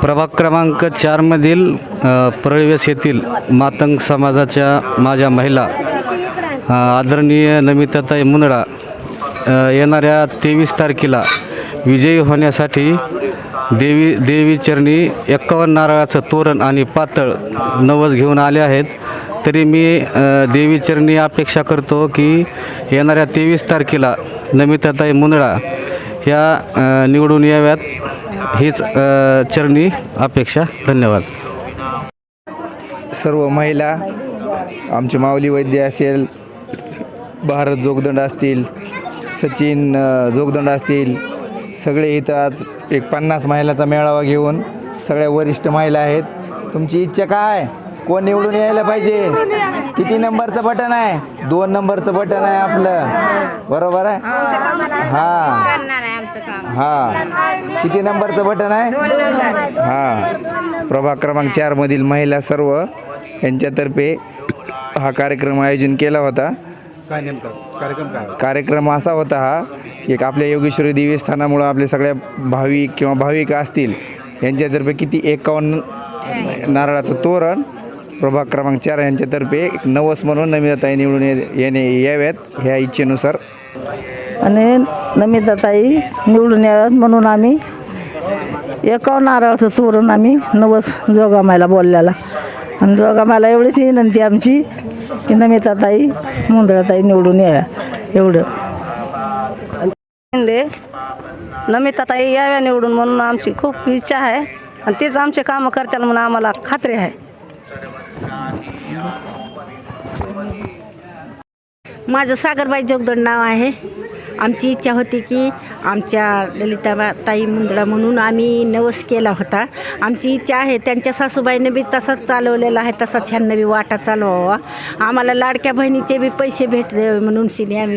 प्रभाग क्रमांक चारमधील अ, परळवेस येथील मातंग समाजाच्या माझ्या महिला आदरणीय नमिताताई मुंदडा येणाऱ्या तेवीस तारखेला विजयी होण्यासाठी देवी देवी चरणी एक्कावन्न नारळाचं तोरण आणि पातळ नवस घेऊन आले आहेत तरी मी देवी चरणी अपेक्षा करतो की येणाऱ्या तेवीस तारखेला नमिताताई मुंदडा ह्या निवडून याव्यात हीच चरणी अपेक्षा धन्यवाद सर्व महिला आमचे माऊली वैद्य असेल भारत जोगदंड असतील सचिन जोगदंड असतील सगळे इथं आज एक पन्नास महिलाचा मेळावा घेऊन सगळ्या वरिष्ठ महिला आहेत. तुमची इच्छा काय? कोण निवडून यायला पाहिजे? किती नंबरचं बटन आहे? दोन नंबरचं बटन आहे आपलं. बरोबर आहे? हां. हां. किती नंबरचं बटन आहे? हां. प्रभाग क्रमांक चारमधील महिला सर्व यांच्यातर्फे हा कार्यक्रम आयोजन केला होता. काय नेमका? कार्यक्रम काय कार्यक्रम असा होता हा एक आपल्या योगेश्वरी देवस्थानामुळं आपल्या सगळ्या भाविक किंवा भाविका असतील यांच्यातर्फे किती एकावन्न नारळाचं तोरण प्रभाग क्रमांक चार यांच्यातर्फे एक नवस म्हणून नमिताताई निवडून ये- येणे याव्यात ह्या इच्छेनुसार. आणि नमिताताई निवडून याव्यात म्हणून आम्ही एकावन्न नारळाचं तोरण आम्ही नवस जोगामायला बोलल्याला आणि जोगामायला एवढीच विनंती आमची की नमिताताई मुंदळाताई निवडून याव्या. एवढं. शिंदे नमिताताई याव्या निवडून म्हणून आमची खूप इच्छा आहे. आणि तेच आमचे कामं करतील म्हणून आम्हाला खात्री आहे. माझं सागरबाई जोगदंड नाव आहे. आमची इच्छा होती की आमच्या ललिता ताई मुंदडा म्हणून आम्ही नवस केला होता. आमची इच्छा आहे त्यांच्या सासूबाईने बी तसाच चालवलेला आहे तसाच ह्यांना बी वाटा चालवावा. आम्हाला लाडक्या बहिणीचे बी पैसे भेटले म्हणून शिने आम्ही